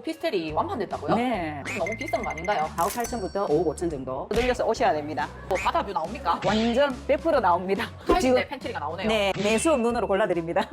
오피스텔이 완판됐다고요? 네. 좀 너무 비싼 거 아닌가요? 4억 8천부터 5억 5천 정도 늘려서 오셔야 됩니다. 뭐 바다뷰 나옵니까? 완전 100% 나옵니다. 타이즈의 팬트리가 나오네요. 네, 매수 눈으로 골라드립니다.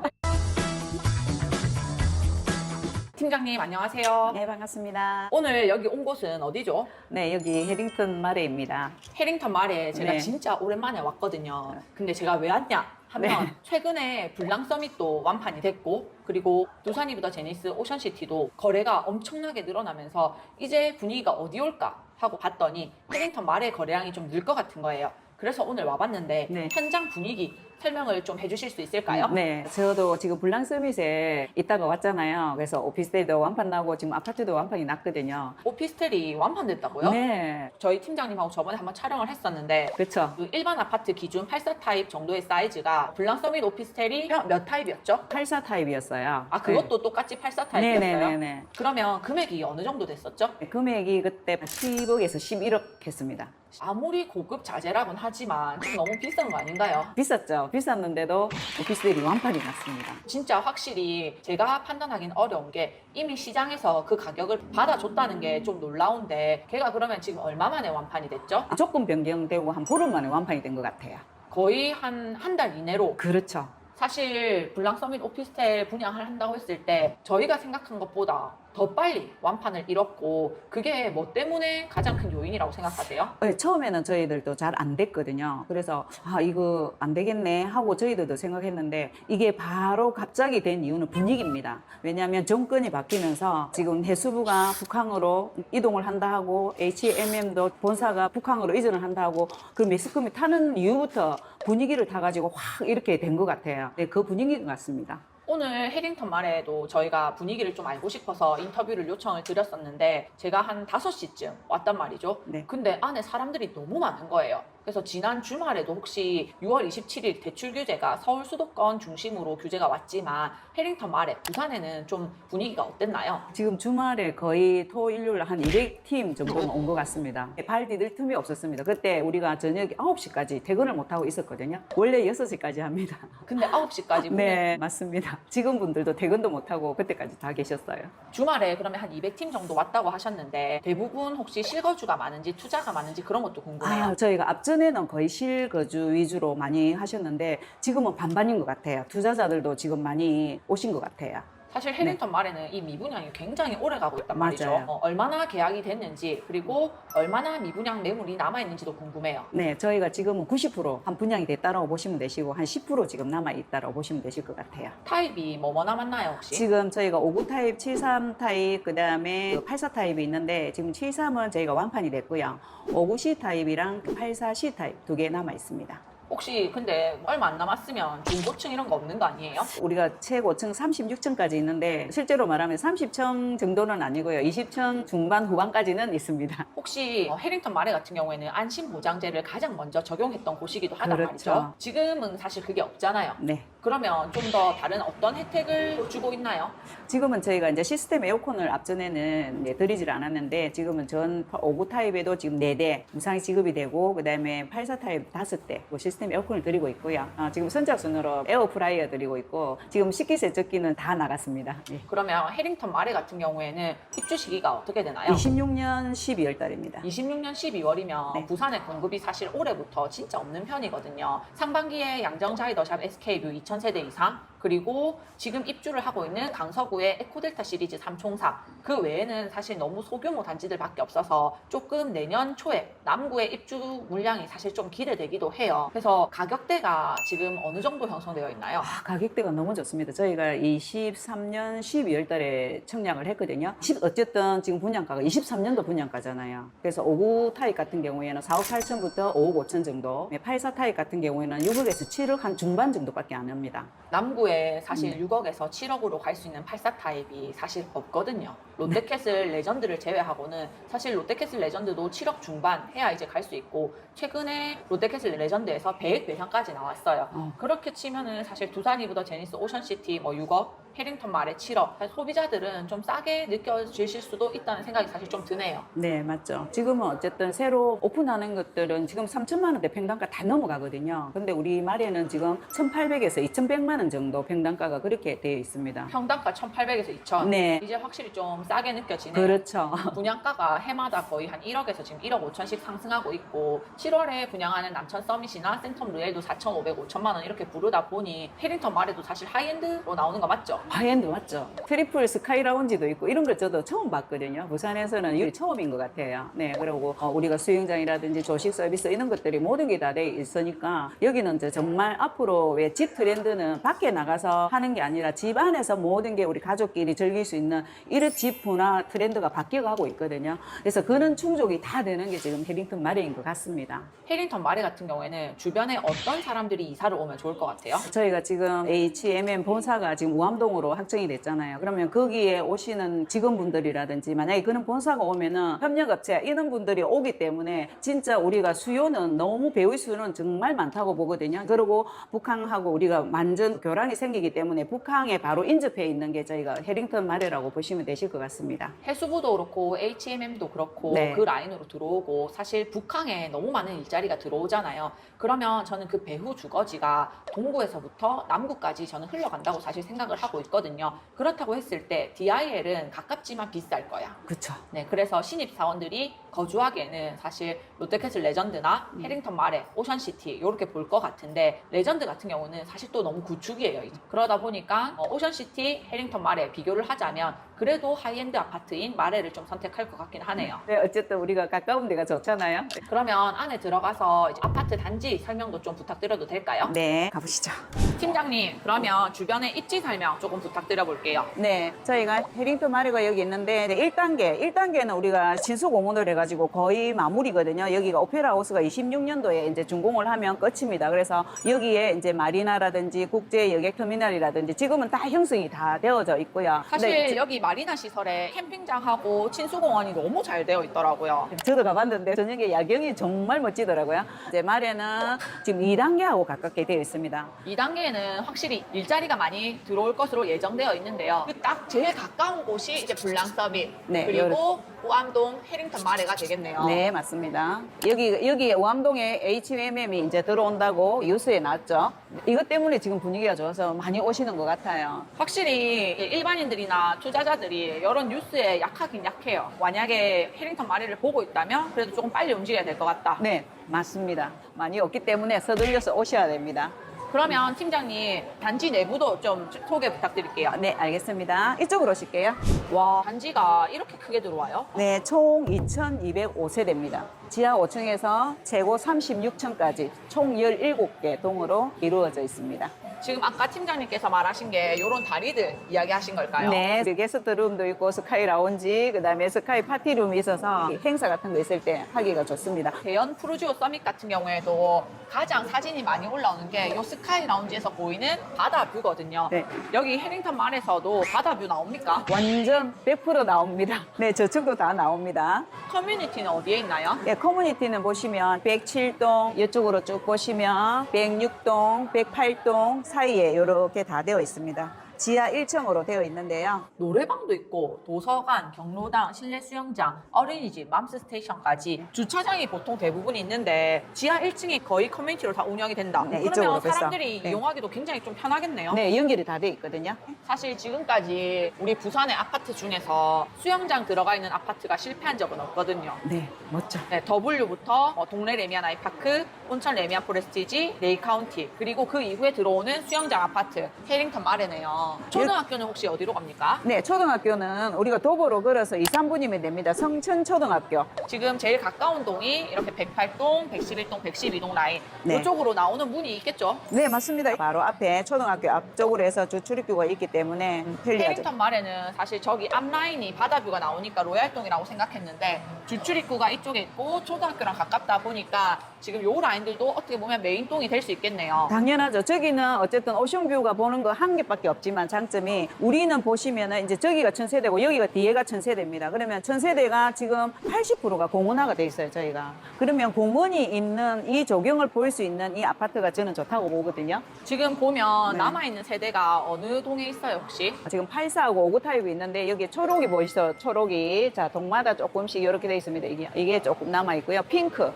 팀장님 안녕하세요. 네, 반갑습니다. 오늘 여기 온 곳은 어디죠? 네, 여기 해링턴 마레입니다. 해링턴 말에 제가 네. 진짜 오랜만에 왔거든요. 근데 제가 왜 왔냐 하면 네. 최근에 불랑 서밋도 완판이 됐고 그리고 두산이보다 제니스 오션시티도 거래가 엄청나게 늘어나면서 이제 분위기가 어디 올까 하고 봤더니 해링턴 말의 거래량이 좀 늘 것 같은 거예요. 그래서 오늘 와봤는데 네. 현장 분위기 설명을 좀 해주실 수 있을까요? 네, 저도 지금 불랑 서밋에 있다가 왔잖아요. 그래서 오피스텔도 완판 나고 지금 아파트도 완판이 났거든요. 오피스텔이 완판됐다고요? 네, 저희 팀장님하고 저번에 한번 촬영을 했었는데 그렇죠. 그 일반 아파트 기준 84 타입 정도의 사이즈가 블랑 서밋 오피스텔이 몇 타입이었죠? 84 타입이었어요. 아 그것도 똑같이 84 타입이었어요? 네네네네. 그러면 금액이 어느 정도 됐었죠? 네, 금액이 그때 10억에서 11억 했습니다. 아무리 고급 자재라곤 하지만 좀 너무 비싼 거 아닌가요? 비쌌죠. 비쌌는데도 오피스텔이 완판이 났습니다. 진짜 확실히 제가 판단하기는 어려운 게 이미 시장에서 그 가격을 받아줬다는 게 좀 놀라운데 걔가 그러면 지금 얼마 만에 완판이 됐죠? 조금 변경되고 한 보름 만에 완판이 된 것 같아요. 거의 한 한 달 이내로 그렇죠. 사실 블랑 서밋 오피스텔 분양을 한다고 했을 때 저희가 생각한 것보다 더 빨리 완판을 잃었고 그게 뭐 때문에 가장 큰 요인이라고 생각하세요? 네, 처음에는 저희들도 잘 안 됐거든요. 그래서 아 이거 안 되겠네 하고 저희들도 생각했는데 이게 바로 갑자기 된 이유는 분위기입니다. 왜냐하면 정권이 바뀌면서 지금 해수부가 북한으로 이동을 한다 하고 H&M도 본사가 북한으로 이전을 한다 하고 그 매스컴이 타는 이유부터 분위기를 타가지고 확 이렇게 된 것 같아요. 네, 그 분위기인 것 같습니다. 오늘 해링턴 말에도 저희가 분위기를 좀 알고 싶어서 인터뷰를 요청을 드렸었는데 제가 한 5시쯤 왔단 말이죠. 네. 근데 안에 사람들이 너무 많은 거예요. 그래서 지난 주말에도 혹시 6월 27일 대출 규제가 서울 수도권 중심으로 규제가 왔지만 해링턴 말에 부산에는 좀 분위기가 어땠나요? 지금 주말에 거의 토 일요일 한 200팀 정도는 온 것 같습니다. 발 디딜 틈이 없었습니다. 그때 우리가 저녁 9시까지 퇴근을 못하고 있었거든요. 원래 6시까지 합니다. 근데 9시까지 네, 맞습니다. 직원분들도 퇴근도 못하고 그때까지 다 계셨어요. 주말에 그러면 한 200팀 정도 왔다고 하셨는데 대부분 혹시 실거주가 많은지 투자가 많은지 그런 것도 궁금해요. 아, 저희가 앞전 에는 거의 실거주 위주로 많이 하셨는데 지금은 반반인 것 같아요. 투자자들도 지금 많이 오신 것 같아요. 사실 해링턴 말에는 이 미분양이 굉장히 오래 가고 있단 말이죠. 맞아요. 어, 얼마나 계약이 됐는지 그리고 얼마나 미분양 매물이 남아 있는지도 궁금해요. 네, 저희가 지금은 90%한 분양이 됐다라고 보시면 되시고 한 10% 지금 남아 있다라고 보시면 되실 것 같아요. 타입이 뭐뭐 남았나요 혹시? 지금 저희가 59 타입, 73 타입, 그 다음에 84 타입이 있는데 지금 73은 저희가 완판이 됐고요. 59C 타입이랑 84C 타입 두 개 남아 있습니다. 혹시 근데 얼마 안 남았으면 중고층 이런 거 없는 거 아니에요? 우리가 최고층 36층까지 있는데 실제로 말하면 30층 정도는 아니고요. 20층 중반 후반까지는 있습니다. 혹시 어, 해링턴 마레 같은 경우에는 안심 보장제를 가장 먼저 적용했던 곳이기도 하단 그렇죠. 말이죠. 지금은 사실 그게 없잖아요. 네. 그러면 좀 더 다른 어떤 혜택을 주고 있나요? 지금은 저희가 이제 시스템 에어컨을 앞전에는 이제 드리질 않았는데 지금은 전59 타입에도 지금 4대 무상이 지급이 되고 그다음에 84 타입 5대 그 시스템 에어컨을 드리고 있고요. 어, 지금 선착순으로 에어프라이어 드리고 있고 지금 식기세척기는 다 나갔습니다. 예. 그러면 해링턴 마레 같은 경우에는 입주 시기가 어떻게 되나요? 26년 12월 달입니다. 26년 12월이면 네. 부산의 공급이 사실 올해부터 진짜 없는 편이거든요. 상반기에 양정자이더샵 SK뷰 2000세대 이상 그리고 지금 입주를 하고 있는 강서구의 에코델타 시리즈 3총사 그 외에는 사실 너무 소규모 단지들밖에 없어서 조금 내년 초에 남구의 입주 물량이 사실 좀 기대되기도 해요. 그래서 가격대가 지금 어느 정도 형성되어 있나요? 아, 가격대가 너무 좋습니다. 저희가 23년 12월 달에 청약을 했거든요. 십- 어쨌든 지금 분양가가 23년도 분양가잖아요. 그래서 59 타입 같은 경우에는 4억 8천부터 5억 5천 정도, 84 타입 같은 경우에는 6억에서 7억 한 중반 정도밖에 안 합니다. 남구 에 사실 네. 6억에서 7억으로 갈 수 있는 84 타입이 사실 없거든요. 롯데캐슬 레전드를 제외하고는 사실 롯데캐슬 레전드도 7억 중반 해야 이제 갈 수 있고 최근에 롯데캐슬 레전드에서 100 매상까지 나왔어요. 어. 그렇게 치면은 사실 두산이보다 제니스 오션시티 뭐 6억 해링턴 말에 7억. 사실 소비자들은 좀 싸게 느껴지실 수도 있다는 생각이 사실 좀 드네요. 네, 맞죠. 지금은 어쨌든 새로 오픈하는 것들은 지금 3천만 원대 평당가 다 넘어가거든요. 근데 우리 말에는 지금 1,800에서 2,100만 원 정도 평당가가 그렇게 되어 있습니다. 평당가 1,800에서 2,000. 네. 이제 확실히 좀 싸게 느껴지네요. 그렇죠. 분양가가 해마다 거의 한 1억에서 지금 1억 5천씩 상승하고 있고 7월에 분양하는 남천 서밋이나 센텀 루엘도 4,500, 5천만 원 이렇게 부르다 보니 해링턴 말에도 사실 하이엔드로 나오는 거 맞죠? 하이엔드 맞죠? 트리플 스카이 라운지도 있고 이런 거 저도 처음 봤거든요. 부산에서는 이게 처음인 것 같아요. 네, 그리고 어, 우리가 수영장이라든지 조식 서비스 이런 것들이 모든 게 다 돼 있으니까 여기는 정말 앞으로 왜 집 트렌드는 밖에 나가서 하는 게 아니라 집 안에서 모든 게 우리 가족끼리 즐길 수 있는 이런 집 문화 트렌드가 바뀌어가고 있거든요. 그래서 그런 충족이 다 되는 게 지금 해링턴 마레인 것 같습니다. 해링턴 마레 같은 경우에는 주변에 어떤 사람들이 이사를 오면 좋을 것 같아요? 저희가 지금 H&M 본사가 지금 우암동 으로 확정이 됐잖아요. 그러면 거기에 오시는 직원분들이라든지 만약에 그런 본사가 오면은 협력업체 이런 분들이 오기 때문에 진짜 우리가 수요는 너무 배울 수는 정말 많다고 보거든요. 그리고 북한하고 우리가 완전 교란이 생기기 때문에 북한에 바로 인접해 있는 게 저희가 해링턴 마레라고 보시면 되실 것 같습니다. 해수부도 그렇고 H&M도 그렇고 네. 그 라인으로 들어오고 사실 북한에 너무 많은 일자리가 들어오잖아요. 그러면 저는 그 배후 주거지가 동부에서부터 남구까지 저는 흘러간다고 사실 생각을 하고 있거든요. 그렇다고 했을 때 DIL은 가깝지만 비쌀 거야. 그렇죠. 네, 그래서 신입 사원들이 거주하기에는 사실 롯데캐슬 레전드나 음. 해링턴 마레, 오션시티 이렇게 볼 것 같은데 레전드 같은 경우는 사실 또 너무 구축이에요. 이제. 그러다 보니까 어, 오션시티, 해링턴 마레 비교를 하자면 그래도 하이엔드 아파트인 마레를 좀 선택할 것 같긴 하네요. 네, 어쨌든 우리가 가까운 데가 좋잖아요. 그러면 안에 들어가서 이제 아파트 단지 설명도 좀 부탁드려도 될까요? 네, 가보시죠. 팀장님, 그러면 주변의 입지 설명 조금 부탁드려 볼게요. 네, 저희가 해링턴 마리가 여기 있는데 1단계, 1단계는 우리가 신수 공원을 해가지고 거의 마무리거든요. 여기가 오페라 하우스가 26년도에 이제 준공을 하면 끝입니다. 그래서 여기에 이제 마리나라든지 국제 여객 터미널이라든지 지금은 다 형성이 다 되어져 있고요. 사실 근데 여기 마리나 시설에 캠핑장하고 친수공원이 너무 잘 되어 있더라고요. 저도 가봤는데 저녁에 야경이 정말 멋지더라고요. 이제 말에는 지금 2단계하고 가깝게 되어 있습니다. 2단계에는 확실히 일자리가 많이 들어올 것으로 예정되어 있는데요. 그 딱 제일 가까운 곳이 이제 불량서밋 네, 그리고 우암동 해링턴 마 레가 되겠네요. 네, 맞습니다. 여기, 여기 오암동에 H&M이 이제 들어온다고 뉴스에 났죠. 이것 때문에 지금 분위기가 좋아서 많이 오시는 것 같아요. 확실히 일반인들이나 투자자들이 이런 뉴스에 약하긴 약해요. 만약에 해링턴 마레를 보고 있다면 그래도 조금 빨리 움직여야 될 것 같다. 네, 맞습니다. 많이 없기 때문에 서둘려서 오셔야 됩니다. 그러면 팀장님 단지 내부도 좀 소개 부탁드릴게요. 네, 알겠습니다. 이쪽으로 오실게요. 와 단지가 이렇게 크게 들어와요? 네, 총 2,205세대입니다. 지하 5층에서 최고 36층까지 총 17개 동으로 이루어져 있습니다. 지금 아까 팀장님께서 말하신 게 이런 다리들 이야기하신 걸까요? 네, 그 게스트룸도 있고 스카이 라운지, 그다음에 스카이 파티룸이 있어서 행사 같은 거 있을 때 하기가 좋습니다. 대연 프루지오 서밋 같은 경우에도 가장 사진이 많이 올라오는 게 이 스카이 라운지에서 보이는 바다 뷰거든요. 네. 여기 해링턴 말에서도 바다 뷰 나옵니까? 완전 100% 나옵니다. 네, 저쪽도 다 나옵니다. 커뮤니티는 어디에 있나요? 네, 커뮤니티는 보시면 107동 이쪽으로 쭉 보시면 106동, 108동 사이에 이렇게 다 되어 있습니다. 지하 1층으로 되어 있는데요. 노래방도 있고 도서관, 경로당, 실내 수영장, 어린이집, 맘스 스테이션까지 주차장이 보통 대부분 있는데 지하 1층이 거의 커뮤니티로 다 운영이 된다. 네, 이쪽으로 그러면. 사람들이 네. 이용하기도 굉장히 좀 편하겠네요. 네, 연결이 다 되어 있거든요. 사실 지금까지 우리 부산의 아파트 중에서 수영장 들어가 있는 아파트가 실패한 적은 없거든요. 네, 멋져. 네, W부터 뭐 동래 레미안 아이파크, 온천 레미안 포레스티지, 레이 카운티, 그리고 그 이후에 들어오는 수영장 아파트, 해링턴 마레네요. 초등학교는 혹시 어디로 갑니까? 네, 초등학교는 우리가 도보로 걸어서 2, 3분이면 됩니다. 성천 초등학교. 지금 제일 가까운 동이 이렇게 108동, 111동, 112동 라인 네. 이쪽으로 나오는 문이 있겠죠? 네, 맞습니다. 바로 앞에 초등학교 앞쪽으로 해서 주 출입구가 있기 때문에 편리하죠. 해링턴 마레는 사실 저기 앞 라인이 바다뷰가 나오니까 로얄동이라고 생각했는데 주출입구가 이쪽에 있고 초등학교랑 가깝다 보니까 지금 요 라인들도 어떻게 보면 메인동이 될 수 있겠네요. 당연하죠. 저기는 어쨌든 오션뷰가 보는 거 한 개밖에 없지만 장점이 우리는 보시면은 이제 저기가 천세대고 여기가 뒤에가 천세대입니다. 그러면 천세대가 지금 80%가 공원화가 돼 있어요, 저희가. 그러면 공원이 있는 이 조경을 볼 수 있는 이 아파트가 저는 좋다고 보거든요. 지금 보면 네. 남아있는 세대가 어느 동에 있어요, 혹시? 지금 84하고 59 타입이 있는데 여기 초록이 보이시죠? 초록이 자 동마다 조금씩 이렇게 돼 있습니다. 이게 이게 조금 남아 있고요. 핑크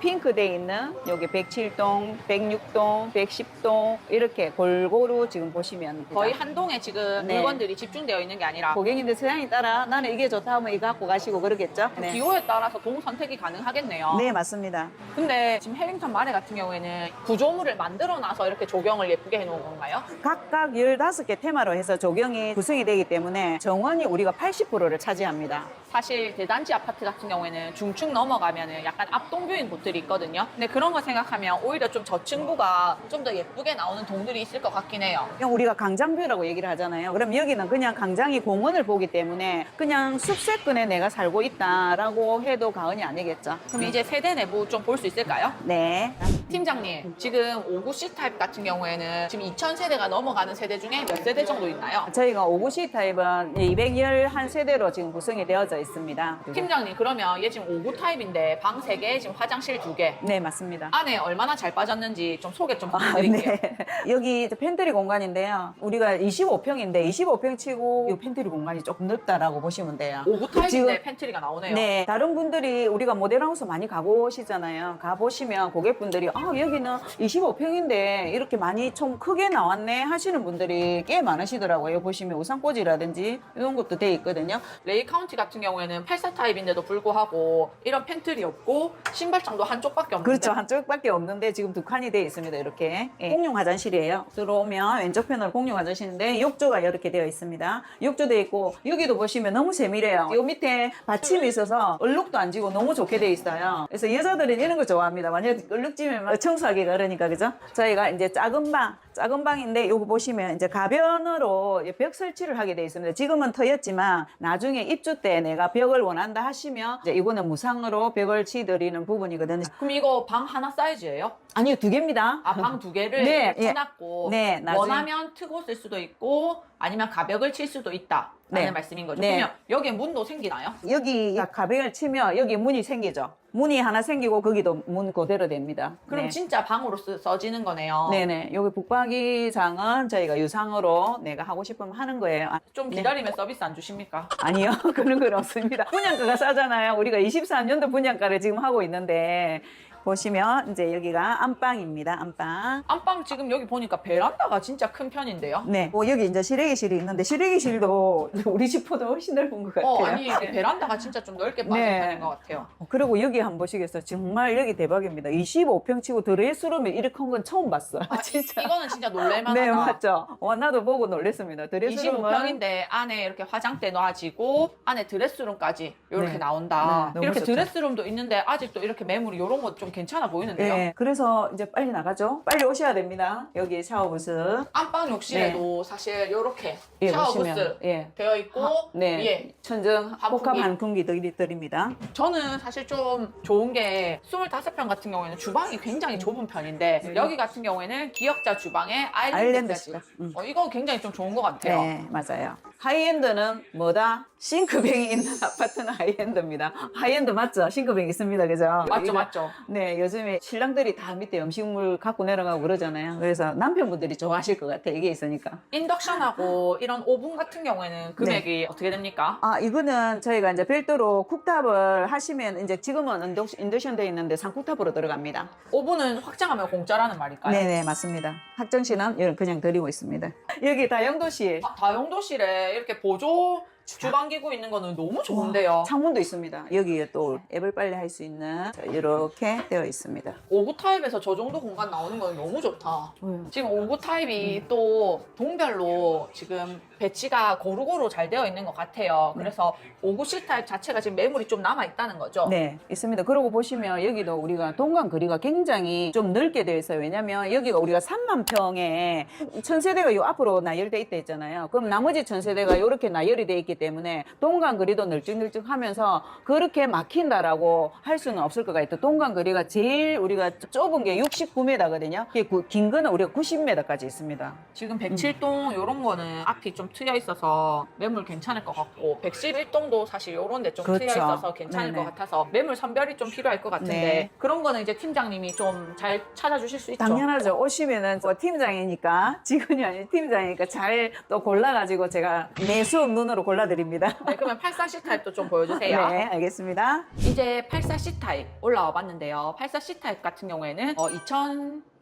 핑크 돼 있는 여기 107동, 106동, 110동 이렇게 골고루 지금 보시면 됩니다. 거의 한 동에 지금 네. 물건들이 집중되어 있는 게 아니라 고객님들 서양에 따라 나는 이게 좋다 하면 이거 갖고 가시고 그러겠죠? 네. 기호에 따라서 동 선택이 가능하겠네요. 네, 맞습니다. 근데 지금 해링턴 마레 같은 경우에는 구조물을 만들어 놔서 이렇게 조경을 예쁘게 해놓은 건가요? 각각 15개 테마로 해서 조경이 구성이 되기 때문에 정원이 우리가 80%를 차지합니다. 사실 대단지 아파트 같은 경우에는 중층 넘어가면 은 약간 압동뷰인 곳들이 있거든요. 근데 그런 거 생각하면 오히려 좀 저층부가 좀 더 예쁘게 나오는 동들이 있을 것 같긴 해요. 그냥 우리가 강장뷰라고 얘기를 하잖아요. 그럼 여기는 그냥 강장이 공원을 보기 때문에 그냥 숲세권에 내가 살고 있다라고 해도 과언이 아니겠죠. 그럼 이제 세대 내부 좀 볼 수 있을까요? 네. 팀장님, 지금 59C 타입 같은 경우에는 지금 2000세대가 넘어가는 세대 중에 몇 세대 정도 있나요? 저희가 59C 타입은 211세대로 지금 구성이 되어져 있습니다. 팀장님, 그러면 얘 지금 59 타입인데 방 3개, 지금 화장실 2개. 네, 맞습니다. 안에 얼마나 잘 빠졌는지 좀 소개 좀 아, 부탁드릴게요. 네. 여기 이제 팬트리 공간인데요. 우리가 25평인데 25평 치고 이 팬트리 공간이 조금 넓다라고 보시면 돼요. 59 타입인데 지금- 팬트리가 나오네요. 네, 다른 분들이 우리가 모델하우스 많이 가보시잖아요. 가보시면 고객분들이 아 여기는 25평인데 이렇게 많이 좀 크게 나왔네 하시는 분들이 꽤 많으시더라고요. 보시면 우산꽂이라든지 이런 것도 돼 있거든요. 레이 카운티 같은 경우에는 84 타입인데도 불구하고 이런 팬트리 없고 신발장도 한쪽밖에 없는데 그렇죠. 한쪽밖에 없는데 지금 두 칸이 돼 있습니다. 이렇게 예. 공용 화장실이에요. 들어오면 왼쪽 편으로 공용 화장실인데 욕조가 이렇게 되어 있습니다. 욕조 돼 있고 여기도 보시면 너무 세밀해요. 이 밑에 받침이 있어서 얼룩도 안 지고 너무 좋게 돼 있어요. 그래서 여자들은 이런 거 좋아합니다. 만약 얼룩지면 막 청소하기가 그러니까 그죠? 저희가 이제 작은 방, 작은 방인데 요거 보시면 이제 가변으로 벽 설치를 하게 돼 있습니다. 지금은 터였지만 나중에 입주 때 내가 벽을 원한다 하시면 이제 이거는 무상으로 벽을 치드리는 부분이거든요. 그럼 이거 방 하나 사이즈예요? 아니요, 두 개입니다. 아, 방 두 개를 네, 예. 쳐놨고 네, 나중에- 원하면 트고 쓸 수도 있고 아니면 가벽을 칠 수도 있다. 라는 네. 말씀인 거죠. 네. 그러면 여기에 문도 생기나요? 여기 가벽을 치면 여기 문이 생기죠. 문이 하나 생기고 거기도 문 그대로 됩니다. 그럼 네. 진짜 방으로 쓰, 써지는 거네요. 네네. 여기 북박이장은 저희가 유상으로 내가 하고 싶으면 하는 거예요. 아, 좀 네. 기다리면 서비스 안 주십니까? 아니요. 그런 건 없습니다. 분양가가 싸잖아요. 우리가 23년도 분양가를 지금 하고 있는데 보시면 이제 여기가 안방입니다. 안방. 안방 지금 여기 보니까 베란다가 진짜 큰 편인데요. 네. 뭐 여기 이제 실외기실이 있는데 실외기실도 우리 집보다 훨씬 넓은 것 같아요. 어, 아니 그 베란다가 진짜 좀 넓게 빠진 네. 편인 것 같아요. 어, 그리고 여기 한번 보시겠어요? 정말 여기 대박입니다. 25평 치고 드레스룸이 이렇게 큰 건 처음 봤어요. 아, 진짜. 이거는 진짜 놀랄만하다. 네, 맞죠? 와, 나도 보고 놀랐습니다. 드레스룸은 25평인데 안에 이렇게 화장대 놔지고 안에 드레스룸까지 이렇게 네. 나온다. 네, 이렇게 좋죠. 드레스룸도 있는데 아직도 이렇게 매물이 이런 거 좀 괜찮아 보이는데요. 네, 그래서 이제 빨리 나가죠. 빨리 오셔야 됩니다. 여기 샤워부스. 안방 욕실에도 사실 이렇게 예, 샤워 보시면. 부스 예. 되어 있고 네. 예. 천정 환풍기. 복합 환풍기들이 드립니다. 저는 사실 좀 좋은 게 25평 같은 경우에는 주방이 굉장히 좁은 편인데 네. 여기 같은 경우에는 기역자 주방에 아일랜드 아일랜드까지 식탁. 음. 어, 이거 굉장히 좀 좋은 것 같아요. 네, 맞아요. 하이엔드는 뭐다? 싱크병이 있는 아파트는 하이엔드입니다. 하이엔드 맞죠? 싱크병 있습니다. 그죠? 맞죠, 맞죠. 네, 요즘에 신랑들이 다 밑에 음식물 갖고 내려가고 그러잖아요. 그래서 남편분들이 좋아하실 것 같아요. 이게 있으니까. 인덕션하고 이런 오븐 같은 경우에는 금액이 어떻게 됩니까? 아, 이거는 저희가 이제 별도로 쿡탑을 하시면 이제 지금은 인덕- 인덕션 돼 있는데 상쿡탑으로 들어갑니다. 오븐은 확장하면 공짜라는 말일까요? 네네, 맞습니다. 학정시는 이런 그냥 드리고 있습니다. 여기 다용도실. 아, 다용도실에 이렇게 보조 주방기구 있는 거는 너무 좋은데요. 창문도 있습니다. 여기에 또 앱을 빨리 할수 있는 자, 이렇게 되어 있습니다. 오구 타입에서 저 정도 공간 나오는 건 너무 좋다. 음. 지금 오구 타입이 또 동별로 지금 배치가 고루고루 잘 되어 있는 것 같아요. 네. 그래서 59C 타입 자체가 지금 매물이 좀 남아 있다는 거죠. 네, 있습니다. 그러고 보시면 여기도 우리가 동간 거리가 굉장히 좀 넓게 되어 있어요. 왜냐면 여기가 우리가 3만 평에 천세대가 요 앞으로 나열돼 있다 했잖아요. 그럼 나머지 천세대가 이렇게 나열이 돼 있기 때문에 동간 거리도 널찍널찍 하면서 그렇게 막힌다라고 할 수는 없을 것 같아요. 동간 거리가 제일 우리가 좁은 게 69m거든요. 긴 거는 우리가 90m까지 있습니다. 지금 107동 이런 거는 앞이 좀 트여 있어서 매물 괜찮을 것 같고 111동도 사실 이런 데좀 그렇죠. 트여 있어서 괜찮을 네네. 것 같아서 매물 선별이 좀 필요할 것 같은데 네. 그런 거는 이제 팀장님이 좀 잘 찾아주실 수 있죠. 당연하죠. 오시면은 뭐 팀장이니까 직원이 아닌 팀장이니까 잘 또 골라가지고 제가 매수 눈으로 골라드립니다. 네, 그러면 84C 타입도 좀 보여주세요. 네, 알겠습니다. 이제 84C 타입 올라와 봤는데요. 84C 타입 같은 경우에는 어,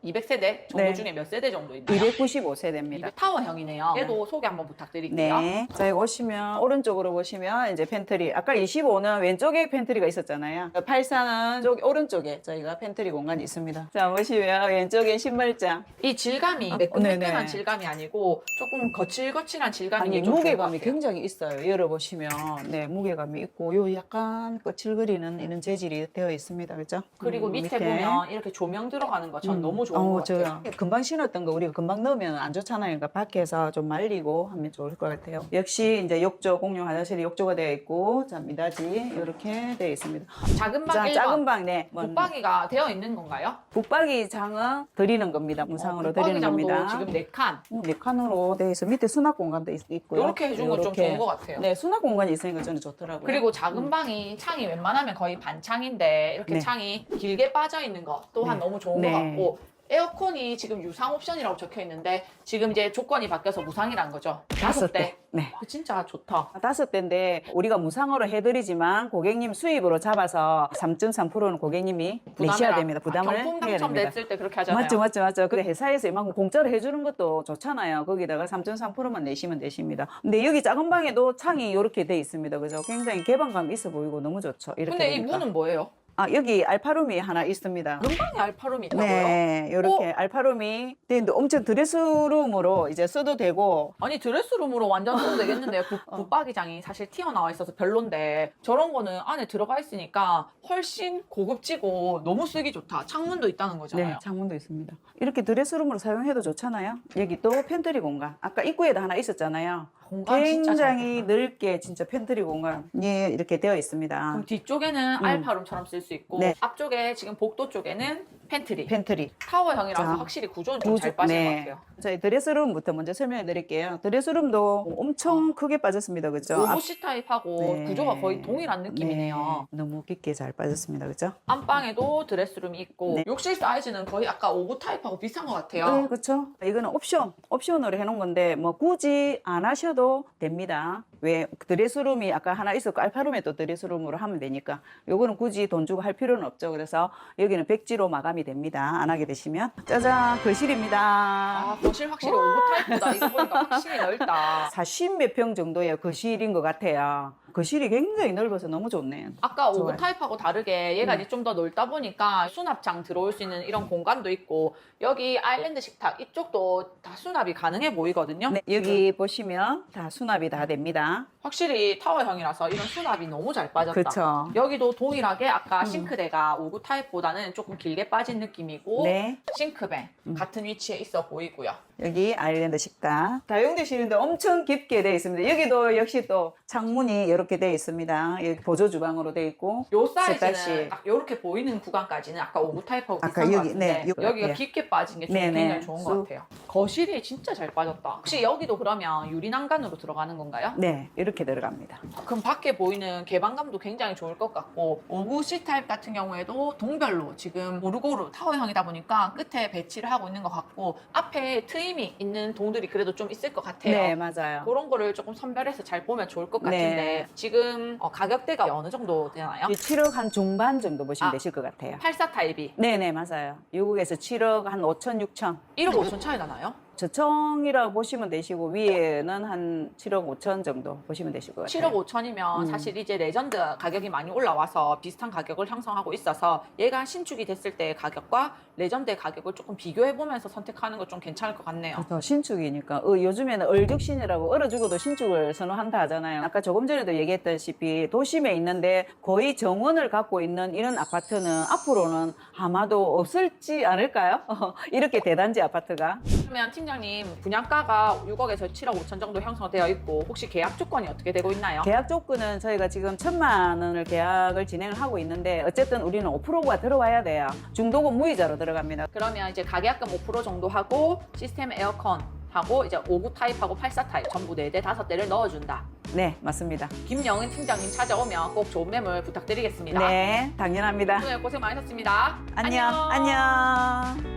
2200세대 정도 네. 중에 몇 세대 정도 있나요? 295세대입니다. 타워형이네요. 얘도 소개 한번 부탁드릴게요. 네. 자, 여기 오시면, 오른쪽으로 보시면 이제 팬트리. 아까 25는 왼쪽에 팬트리가 있었잖아요. 84는 쪽, 오른쪽에 저희가 팬트리 공간이 있습니다. 자, 보시면 왼쪽에 신발장. 이 질감이 아, 매끈매끈한 네네. 질감이 아니고 조금 거칠거칠한 질감이 아니, 좀 무게감이 같아요. 굉장히 있어요. 열어보시면. 네, 무게감이 있고, 요 약간 거칠거리는 이런 재질이 되어 있습니다. 그죠? 그리고 음, 밑에, 보면 이렇게 조명 들어가는 거 전 너무 좋 은것 같아요. 저요. 금방 신었던 거 우리가 금방 넣으면 안 좋잖아요. 그러니까 밖에서 좀 말리고 하면 좋을 것 같아요. 역시 이제 욕조 공용 화장실이 욕조가 되어 있고, 자 미닫이 이렇게 되어 있습니다. 작은 방 자 1번 작은 방 네. 뭐, 붙박이가 되어 있는 건가요? 붙박이 장은 드리는 겁니다. 무상으로 어, 드리는 겁니다. 지금 4칸 네 칸으로 되어 있어. 밑에 수납 공간도 있, 있고요. 이렇게 해준 건좀 요렇게. 좋은 것 같아요. 네, 수납 공간이 있으니까 저는 좋더라고요. 그리고 작은 방이 창이 웬만하면 거의 반창인데 이렇게 네. 창이 길게 빠져 있는 거 또한 네. 너무 좋은 네. 것 같고 에어컨이 지금 유상 옵션이라고 적혀 있는데 지금 이제 조건이 바뀌어서 무상이란 거죠. 다섯 대. 대. 네. 그 진짜 좋다. 다섯 대인데 우리가 무상으로 해드리지만 고객님 수입으로 잡아서 3.3%는 고객님이 내셔야 됩니다. 부담을 아, 경품 해야 됩니다. 당첨됐을 때 그렇게 하잖아요. 맞죠, 맞죠, 맞죠. 그래 회사에서 이만큼 공짜로 해주는 것도 좋잖아요. 거기다가 3.3%만 내시면 되십니다. 근데 여기 작은 방에도 창이 이렇게 돼 있습니다. 그죠? 굉장히 개방감 있어 보이고 너무 좋죠. 이렇게 근데 이 되니까. 문은 뭐예요? 아 여기 알파룸이 하나 있습니다. 금방에 알파룸이 있다고요? 네, 이렇게 알파룸이 되는데 엄청 드레스룸으로 이제 써도 되고 아니 드레스룸으로 완전 써도 되겠는데요. 부, 어. 붙박이장이 사실 튀어나와 있어서 별론데 저런 거는 안에 들어가 있으니까 훨씬 고급지고 너무 쓰기 좋다. 창문도 있다는 거잖아요. 네, 창문도 있습니다. 이렇게 드레스룸으로 사용해도 좋잖아요. 여기 또 팬트리 공간. 아까 입구에도 하나 있었잖아요. 공간 진짜 잘 굉장히 됐다. 넓게 진짜 팬트리 공간 예, 이렇게 되어 있습니다. 그럼 뒤쪽에는 음. 알파룸처럼 쓸 수 있고 네. 앞쪽에 지금 복도 쪽에는 팬트리. 팬트리. 타워형이라서 자, 확실히 구조는 좀 잘 빠진 것 같아요. 저희 드레스룸부터 먼저 설명해 드릴게요. 드레스룸도 엄청 크게 빠졌습니다. 그죠? 앞- 오버시 타입하고 네. 구조가 거의 동일한 느낌이네요. 네, 너무 깊게 잘 빠졌습니다. 그죠? 안방에도 드레스룸이 있고 네. 욕실 사이즈는 거의 아까 오브 타입하고 비슷한 것 같아요. 네, 그렇죠. 이거는 옵션, 옵션으로 해놓은 건데 뭐 굳이 안 하셔도 됩니다. 왜 드레스룸이 아까 하나 있었고 알파룸에 또 드레스룸으로 하면 되니까 요거는 굳이 돈 주고 할 필요는 없죠. 그래서 여기는 백지로 마감이 됩니다. 안 하게 되시면 짜잔 거실입니다. 아, 거실 확실히 오브 타입보다 이거 보니까 확실히 넓다. 40 몇 평 정도의 거실인 것 같아요. 거실이 굉장히 넓어서 너무 좋네요. 아까 오브. 타입하고 다르게 얘가 네. 이제 좀 더 넓다 보니까 수납장 들어올 수 있는 이런 공간도 있고 여기 아일랜드 식탁 이쪽도 다 수납이 가능해 보이거든요. 네, 여기 보시면 다 수납이 다 됩니다. 확실히 타워형이라서 이런 수납이 너무 잘 빠졌다. 그렇죠. 여기도 동일하게 아까 음. 싱크대가 오브 타입보다는 조금 길게 빠진 느낌이고 네. 싱크뱅 음. 같은 위치에 있어 보이고요. 여기 아일랜드 식탁. 다용도실인데 엄청 깊게 되어 있습니다. 여기도 역시 또 창문이 이렇게 되어 있습니다. 여기 보조 주방으로 되어 있고. 요 사이즈는 색깔씩. 딱 이렇게 보이는 구간까지는 아까 오브 타입하고 아까 비슷한 것 여기, 같은데 네, 요- 여기가 예. 깊게 빠진 게 좀 네, 네. 굉장히 좋은 것 쑥. 같아요. 거실이 진짜 잘 빠졌다. 혹시 여기도 그러면 유리 난간으로 들어가는 건가요? 네, 이렇게 들어갑니다. 그럼 밖에 보이는 개방감도 굉장히 좋을 것 같고 59C 타입 같은 경우에도 동별로 지금 고루고루 타워형이다 보니까 끝에 배치를 하고 있는 것 같고 앞에 트임이 있는 동들이 그래도 좀 있을 것 같아요. 네, 맞아요. 그런 거를 조금 선별해서 잘 보면 좋을 것 네. 같은데 지금 어, 가격대가 어느 정도 되나요? 7억 한 중반 정도 보시면 아. 되실 것 같아요. 84 타입이 네, 네, 맞아요. 미국에서 7억 한 5천, 6천. 1억 5천 차이 나나요? 저청이라고 보시면 되시고 위에는 한 7억 5천 정도 보시면 되실 것 같아요. 7억 5천이면 음. 사실 이제 레전드 가격이 많이 올라와서 비슷한 가격을 형성하고 있어서 얘가 신축이 됐을 때의 가격과 레전드의 가격을 조금 비교해 보면서 선택하는 거 좀 괜찮을 것 같네요. 그래서 신축이니까 어, 요즘에는 얼죽신이라고 얼어 죽어도 신축을 선호한다 하잖아요. 아까 조금 전에도 얘기했다시피 도심에 있는데 거의 정원을 갖고 있는 이런 아파트는 앞으로는 아마도 없을지 않을까요? 이렇게 대단지 아파트가 그러면 팀장님 분양가가 6억에서 7억 5천 정도 형성되어 있고 혹시 계약 조건이 어떻게 되고 있나요? 계약 조건은 저희가 지금 천만 원을 계약을 진행을 하고 있는데 어쨌든 우리는 5%가 들어와야 돼요. 중도금 무이자로 들어갑니다. 그러면 이제 가계약금 5% 정도 하고 시스템 에어컨 하고 이제 5구 타입하고 84 타입 전부 4대 5대를 넣어준다. 네, 맞습니다. 김영은 팀장님 찾아오면 꼭 좋은 매물 부탁드리겠습니다. 네, 당연합니다. 오늘 고생 많으셨습니다. 안녕. 안녕.